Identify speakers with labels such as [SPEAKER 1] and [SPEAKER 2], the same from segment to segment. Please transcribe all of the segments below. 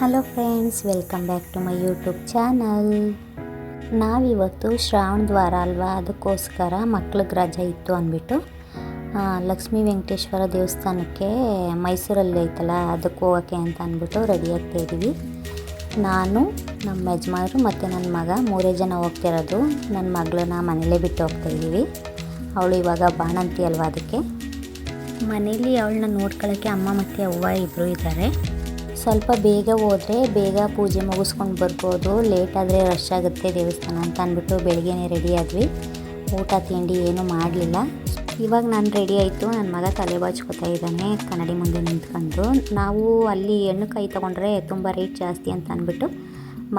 [SPEAKER 1] Hello friends, welcome back to my YouTube channel. ನಾವಿವತ್ತು ಶ್ರಾವಣ ದ್ವಾರ ಅಲ್ವಾ? ಅದಕ್ಕೋಸ್ಕರ ಮಕ್ಳಿಗೆ ರಜೆ ಇತ್ತು ಅಂದ್ಬಿಟ್ಟು ಲಕ್ಷ್ಮೀ ವೆಂಕಟೇಶ್ವರ ದೇವಸ್ಥಾನಕ್ಕೆ ಮೈಸೂರಲ್ಲಿ ಐತಲ್ಲ, ಅದಕ್ಕೆ ಹೋಗೋಕ್ಕೆ ಅಂತ ಅಂದ್ಬಿಟ್ಟು ರೆಡಿ ಆಗ್ತಾ ಇದ್ದೀವಿ. ನಾನು, ನಮ್ಮ ಯಜಮಾನರು ಮತ್ತು ನನ್ನ ಮಗ ಮೂರೇ ಜನ ಹೋಗ್ತಿರೋದು ನನ್ನ ಮಗಳನ್ನ ಮನೇಲೇ ಬಿಟ್ಟು ಹೋಗ್ತಾ ಇದ್ದೀವಿ. ಅವಳು ಇವಾಗ ಬಾಣಂತಿ ಅಲ್ವಾ ಅದಕ್ಕೆ? ಮನೇಲಿ ಅವಳನ್ನ ನೋಡ್ಕೊಳ್ಳೋಕ್ಕೆ ಅಮ್ಮ ಮತ್ತು ಅವ್ವ ಇಬ್ಬರು ಇದ್ದಾರೆ. ಸ್ವಲ್ಪ ಬೇಗ ಹೋದರೆ ಬೇಗ ಪೂಜೆ ಮುಗಿಸ್ಕೊಂಡು ಬರ್ಬೋದು. ಲೇಟ್ ಆದರೆ ರಶ್ ಆಗುತ್ತೆ ದೇವಸ್ಥಾನ ಅಂತ ಅಂದ್ಬಿಟ್ಟು ಬೆಳಿಗ್ಗೆ ರೆಡಿ ಆದ್ವಿ. ಊಟ, ತಿಂಡಿ ಏನೂ ಮಾಡಲಿಲ್ಲ. ಇವಾಗ ನಾನು ರೆಡಿ ಆಯಿತು. ನನ್ನ ಮಗ ತಲೆ ಬಾಚ್ಕೋತಾ ಇದ್ದಾನೆ. ಕನ್ನಡಿ ಮುಂದೆ ನಿಂತ್ಕೊಂಡು. ನಾವು ಅಲ್ಲಿ ಹೆಣ್ಣು ಕಾಯಿ ತೊಗೊಂಡ್ರೆ ತುಂಬ ರೇಟ್ ಜಾಸ್ತಿ ಅಂತ ಅಂದ್ಬಿಟ್ಟು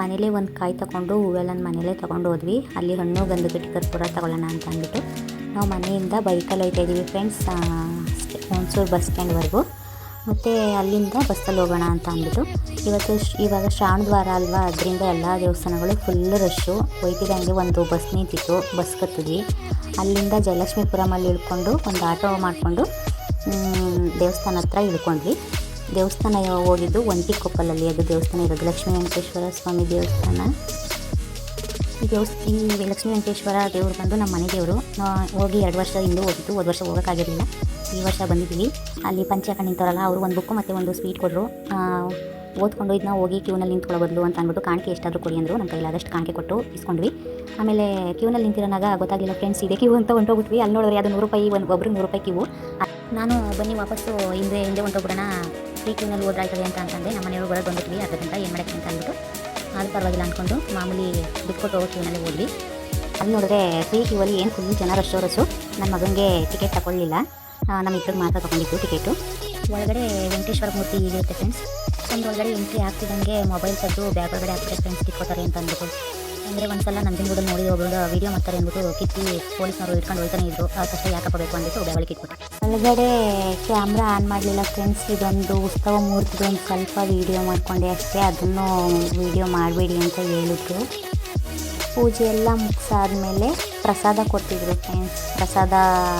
[SPEAKER 1] ಮನೇಲೇ ಒಂದು ಕಾಯಿ ತೊಗೊಂಡು ಹೂವೆಲ್ಲನ ಮನೇಲೇ ತೊಗೊಂಡು ಹೋದ್ವಿ. ಅಲ್ಲಿ ಹಣ್ಣು ಗಂಧಗಟ್ಟಿ ಕರ್ಪೂರ ತೊಗೊಳ್ಳೋಣ ಅಂತ ಅಂದ್ಬಿಟ್ಟು ನಾವು ಮನೆಯಿಂದ ಬೈಕಲ್ಲಿ ಹೋಗ್ತಾ ಇದ್ದೀವಿ. ಫ್ರೆಂಡ್ಸ್ ಹುಣಸೂರು ಬಸ್ ಸ್ಟ್ಯಾಂಡ್ವರೆಗೂ ಮತ್ತು ಅಲ್ಲಿಂದ ಬಸ್ಸಲ್ಲಿ ಹೋಗೋಣ ಅಂತ ಅಂದ್ಬಿಟ್ಟು. ಇವತ್ತು ಇವಾಗ ಶ್ರಾವಣದ ವಾರ ಅಲ್ವಾ? ಅದರಿಂದ ಎಲ್ಲ ದೇವಸ್ಥಾನಗಳು ಫುಲ್ ರಶ್ಶು ಹೋಯ್ತಿದ್ದಂಗೆ ಒಂದು ಬಸ್ ನಿಂತಿತ್ತು ಬಸ್ ಕತ್ತಿದ್ವಿ. ಅಲ್ಲಿಂದ ಜಯಲಕ್ಷ್ಮೀಪುರಮಲ್ಲಿ ಇಳ್ಕೊಂಡು ಒಂದು ಆಟೋ ಮಾಡಿಕೊಂಡು ದೇವಸ್ಥಾನ ಹತ್ರ ಇಳ್ಕೊಂಡ್ವಿ. ದೇವಸ್ಥಾನ ಹೋಗಿದ್ದು ಒಂಟಿಕೊಪ್ಪಲಲ್ಲಿ, ಅದು ದೇವಸ್ಥಾನ ಇರೋದು. ಲಕ್ಷ್ಮೀ ವೆಂಕಟೇಶ್ವರ ಸ್ವಾಮಿ ದೇವಸ್ಥಾನ. ಈ ದೇವಸ್, ಈ ಲಕ್ಷ್ಮೀ ವೆಂಕಟೇಶ್ವರ ದೇವರು ಬಂದು ನಮ್ಮ ಮನೆ ದೇವರು. ಹೋಗಿ ಎರಡು ವರ್ಷ ಹಿಂದೆ ಹೋಗಿತ್ತು ಒಂದು ವರ್ಷ ಹೋಗೋಕ್ಕಾಗಿರಲಿಲ್ಲ. ಈ ವರ್ಷ ಬಂದಿದ್ದೀವಿ. ಅಲ್ಲಿ ಪಂಚಾಯಕ ನಿಂತವರಲ್ಲ, ಅವರು ಒಂದು ಬುಕ್ಕು ಮತ್ತು ಒಂದು ಸ್ವೀಟ್ ಕೊಟ್ಟರು ಓದ್ಕೊಂಡು ಇದನ್ನ ಹೋಗಿ ಕ್ಯೂನಲ್ಲಿ ನಿಂತ್ಕೊಳ್ಳೋ ಬದಲು ಅಂತ ಅಂದ್ಬಿಟ್ಟು ಕಾಣಿಕೆ ಎಷ್ಟಾದರೂ ಕೊಡಿ ಅಂದರು. ನಮ್ಮ ಕೈಲಾದಷ್ಟು ಕಾಣಿಕೆ ಕೊಟ್ಟು ಇಸ್ಕೊಂಡ್ವಿ. ಆಮೇಲೆ ಕ್ಯೂನಲ್ಲಿ ನಿಂತಿರೋನಾಗ ಗೊತ್ತಾಗಲಿಲ್ಲ ಫ್ರೆಂಡ್ಸ್ ಇದೆ ಕ್ಯೂ ಅಂತ ಹೊಂಟೋಗ್ಬಿಟ್ವಿ. ಅಲ್ಲಿ ನೋಡಿದ್ರೆ ಅದು ನೂರು ರೂಪಾಯಿ ಒಂದು ಒಬ್ರಿಗೆ ನೂರು ರೂಪಾಯಿ ಕ್ಯೂ ನಾನು ಬನ್ನಿ ವಾಪಸ್ಸು ಹಿಂದೆ ಹಿಂದೆ ಹೊಂಟೋಗ್ಬಿಡೋಣ. ಫ್ರೀ ಕ್ಯೂನಲ್ಲಿ ಓದ್ರಾಯ್ತದೆ ಅಂತ ಅಂತಂದೆ ನಮ್ಮ ಮನೆಯವರು ಬರೋದು ಬಂದ್ಬಿಟ್ವಿ ಅದರಿಂದ ಏನು ಮಾಡೋಕ್ಕೆ ಅಂತ ಅಂದ್ಬಿಟ್ಟು. ಅದು ಪರವಾಗಿಲ್ಲ ಅಂದ್ಕೊಂಡು ಮಾಮೂಲಿ ಬಿಟ್ಕೊಟ್ಟು ಕೊಟ್ಟು ಹೋಗೋ ಕ್ಯೂನಲ್ಲಿ ಓದ್ವಿ. ಅಲ್ಲಿ ನೋಡಿದ್ರೆ ಫ್ರೀ ಕ್ಯೂವಲ್ಲಿ ಏನು ಫುಲ್ ಜನ ರಶು ನನ್ನ ಮಗನಿಗೆ ಟಿಕೆಟ್ ತಗೊಳ್ಳಿಲ್ಲ. ನಮ್ಮ ಇಬ್ಬರಿಗೆ ಮಾತ್ರ ತೊಗೊಂಡಿದ್ದು ಟಿಕೆಟು. ಒಳಗಡೆ ವೆಂಕಟೇಶ್ವರ ಮೂರ್ತಿ ಇರುತ್ತೆ ಫ್ರೆಂಡ್ಸ್ ಒಂದು ಒಳಗಡೆ ಎಂಟ್ರಿ ಆಗ್ತಿದ್ದಂಗೆ ಮೊಬೈಲ್ ತೆಗೆದು ಬ್ಯಾಗ್ ಒಳಗಡೆ ಹಾಕ್ತಾರೆ ಫ್ರೆಂಡ್ಸ್ ಕಿತ್ಕೋತಾರೆ ಅಂತ ಅಂದ್ಬಿಟ್ಟು. ಅಂದರೆ ಒಂದ್ಸಲ ಕೂಡ ನೋಡಿ ಒಬ್ಬರು ವೀಡಿಯೋ ಮಾಡ್ತಾರೆ ಅಂದ್ಬಿಟ್ಟು ಕಿತ್ತಿ ಪೊಲೀಸ್ನವರು ಇಟ್ಕೊಂಡು ಹೋಗ್ತಾನೆ ಇದ್ರು. ಆ ಕಷ್ಟ ಯಾಕಪ್ಪ ಬೇಕು ಅಂದ್ಬಿಟ್ಟು ಬ್ಯಾಗ್ ಇಟ್ಬಿಟ್ಟು ಒಳಗಡೆ ಕ್ಯಾಮ್ರಾ ಆನ್ ಮಾಡಲಿಲ್ಲ ಫ್ರೆಂಡ್ಸ್ ಇದೊಂದು ಉತ್ಸವ ಮೂರ್ತಿದು ಒಂದು ಸ್ವಲ್ಪ ವೀಡಿಯೋ ಮಾಡ್ಕೊಂಡೆ ಅಷ್ಟೇ. ಅದನ್ನು ವೀಡಿಯೋ ಮಾಡಬೇಡಿ ಅಂತ ಹೇಳಿದ್ರು. ಪೂಜೆ ಎಲ್ಲ ಮುಗಿಸಾದ್ಮೇಲೆ ಪ್ರಸಾದ ಕೊಡ್ತಿದ್ರು ಫ್ರೆಂಡ್ಸ್ ಪ್ರಸಾದ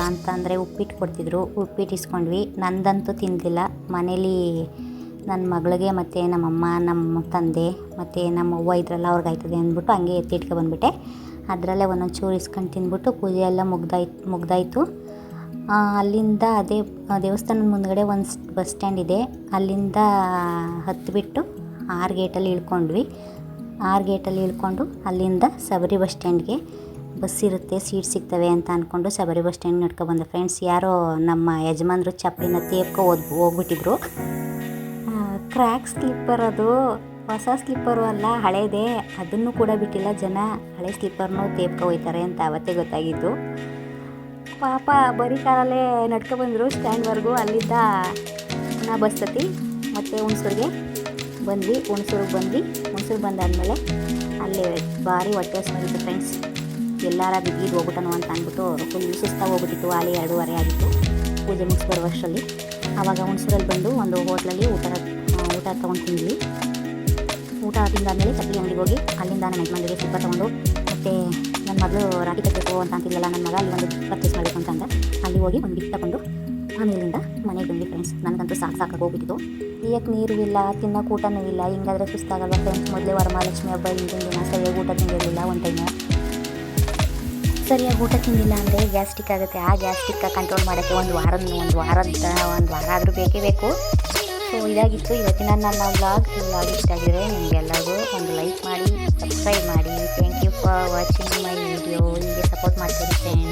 [SPEAKER 1] ಅಂತಂದರೆ ಉಪ್ಪಿಟ್ಟು ಕೊಡ್ತಿದ್ರು. ಉಪ್ಪಿಟ್ಟು ಇಸ್ಕೊಂಡ್ವಿ. ನಂದಂತೂ ತಿಂದಿಲ್ಲ. ಮನೇಲಿ ನನ್ನ ಮಗಳಿಗೆ ಮತ್ತು ನಮ್ಮಮ್ಮ ನಮ್ಮ ತಂದೆ ಮತ್ತು ನಮ್ಮ ಅವ್ವ ಇದ್ರಲ್ಲ ಅವ್ರಿಗೆ ಆಯ್ತದೆ ಅಂದ್ಬಿಟ್ಟು ಹಂಗೆ ಎತ್ತಿಟ್ಕೊ ಬಂದುಬಿಟ್ಟೆ. ಅದರಲ್ಲೇ ಒಂದೊಂದು ಚೂರು ಇಸ್ಕೊಂಡು ತಿಂದ್ಬಿಟ್ಟು ಪೂಜೆ ಎಲ್ಲ ಮುಗ್ದಾಯ್ತು. ಮುಗ್ದಾಯಿತು ಅಲ್ಲಿಂದ ಅದೇ ದೇವಸ್ಥಾನದ ಮುಂದ್ಗಡೆ ಒಂದು ಬಸ್ ಸ್ಟ್ಯಾಂಡ್ ಇದೆ. ಅಲ್ಲಿಂದ ಹತ್ತಿಬಿಟ್ಟು ಆರು ಗೇಟಲ್ಲಿ ಇಳ್ಕೊಂಡ್ವಿ. ಆರು ಗೇಟಲ್ಲಿ ಇಳ್ಕೊಂಡು ಅಲ್ಲಿಂದ ಸಬರಿ ಬಸ್ ಸ್ಟ್ಯಾಂಡ್ಗೆ ಬಸ್ ಇರುತ್ತೆ, ಸೀಟ್ ಸಿಗ್ತವೆ ಅಂತ ಅಂದ್ಕೊಂಡು ಸಬರಿ ಬಸ್ ಸ್ಟ್ಯಾಂಡ್ ನಡ್ಕೊ ಬಂದೆ. ಫ್ರೆಂಡ್ಸ್ ಯಾರೋ ನಮ್ಮ ಯಜಮಾನ್ರು ಚಪ್ಪಲಿನ ತೇಪ್ಕೊ ಓದ್ ಹೋಗ್ಬಿಟ್ಟಿದ್ರು. ಕ್ರ್ಯಾಕ್ ಸ್ಲಿಪ್ಪರ್ ಅದು, ಹೊಸ ಸ್ಲಿಪ್ಪರು ಅಲ್ಲ, ಹಳೇದೇ. ಅದನ್ನು ಕೂಡ ಬಿಟ್ಟಿಲ್ಲ ಜನ. ಹಳೆ ಸ್ಲಿಪ್ಪರ್ನೂ ತೇಪ್ಕೊ ಹೋಯ್ತಾರೆ ಅಂತ ಅವತ್ತೇ ಗೊತ್ತಾಗಿತ್ತು ಪಾಪ ಬರೀ ಕಾರಲ್ಲೇ ನಡ್ಕೊ ಬಂದರು ಸ್ಟ್ಯಾಂಡ್ವರೆಗೂ. ಅಲ್ಲಿದ್ದ ನಾ ಬಸ್ ಹತ್ತಿ ಮತ್ತೆ ಹುಣಸೂರಿಗೆ ಬಂದ್ವಿ. ಹುಣಸೂರಿಗೆ ಬಂದ್ವಿ. ಹುಣಸೂರು ಬಂದಾದಮೇಲೆ ಅಲ್ಲಿ ಭಾರಿ ಹೊಟ್ಟೆ ಹಸ್ವಾಗಿತ್ತು ಫ್ರೆಂಡ್ಸ್ ಎಲ್ಲಾರ ಬಿದ್ದು ಹೋಗ್ಬಿಟ್ಟನು ಅಂತ ಅಂದ್ಬಿಟ್ಟು ಫುಲ್ ಸುಸ್ತಾಗಿ ಹೋಗ್ಬಿಟ್ಟಿತ್ತು. ಅಲ್ಲಿ ಎರಡೂವರೆ ಆಗಿತ್ತು. ಪೂಜೆ ಮುಗಿಸಿ ಬರುವಷ್ಟರಲ್ಲಿ ಆವಾಗ ಹುಣಸೂರಲ್ಲಿ ಬಂದು ಒಂದು ಹೋಟ್ಲಲ್ಲಿ ಊಟ ಊಟ ತೊಗೊಂಡು ತಿಂದ್ವಿ. ಊಟ ತಿಂದಾದಮೇಲೆ ಚಪ್ಪಲಿ ಅಂಗಡಿಗೆ ಹೋಗಿ ಅಲ್ಲಿಂದ ನಮ್ಮ ಯಜಮಾನಿಗೆ ಸಿಪ್ಪ ತೊಗೊಂಡು, ಮತ್ತು ನನ್ನ ಮಗಳು ರಾಟಿ ಕಟ್ಟಬೇಕು ಅಂತ ಅಂತಿಲ್ಲಲ್ಲ ನನ್ನ ಮಗ ಅಲ್ಲಿ ಒಂದು ಪರ್ಚೇಸ್ ಮಾಡಬೇಕು ಅಂತಂದ ಅಲ್ಲಿ ಹೋಗಿ ಒಂದು ಗಿಫ್ಟ್ ತಗೊಂಡು ಆಮೇಲಿಂದ ಮನೆಗೆ ಬಂದ್ವಿ ಫ್ರೆಂಡ್ಸ್ ನನಗಂತೂ ಸಾಕು ಸಾಕಾಗಿ ಹೋಗ್ಬಿಟ್ಟಿತ್ತು. ಕುಡಿಯೋಕ್ಕೆ ನೀರು ಇಲ್ಲ ತಿನ್ನೋಕೆ ಊಟನೂ ಇಲ್ಲ, ಹಿಂಗಾದ್ರೆ ಸುಸ್ತಾಗಲ್ಲ ಫ್ರೆಂಡ್ಸ್ ಮೊದಲೇ ವರಮಹಾಲಕ್ಷ್ಮಿ ಹಬ್ಬ ಹಿಂದಿನ ದಿನ ಸರಿಯಾಗಿ ಊಟ ತಿಂದಿರಲಿಲ್ಲ ಒಂದು ಟೈಮು ಸರಿಯಾಗಿ ಊಟ ತಿಂದಿಲ್ಲ ಅಂದರೆ ಗ್ಯಾಸ್ಟಿಕ್ ಆಗುತ್ತೆ. ಆ ಗ್ಯಾಸ್ಟಿಕ್ ಕಂಟ್ರೋಲ್ ಮಾಡೋಕ್ಕೆ ಒಂದು ವಾರ ಒಂದು ವಾರ ಒಂದು ವಾರ ಆದರೂ ಬೇಕೇ ಬೇಕು. ಸೊ ಇದಾಗಿತ್ತು. ಇವತ್ತಿನ ನನ್ನ ವ್ಲಾಗ್ ಈ ವ್ಲಾಗ್ ಇಷ್ಟ ಆಗಿದ್ರೆ ನಿಮಗೆಲ್ಲರಿಗೂ ಒಂದು ಲೈಕ್ ಮಾಡಿ ಸಬ್ಸ್ಕ್ರೈಬ್ ಮಾಡಿ. Thank you for watching my video ಹೀಗೆ ಸಪೋರ್ಟ್ ಮಾಡ್ತೀನಿ ಫ್ರೆಂಡ್ಸ್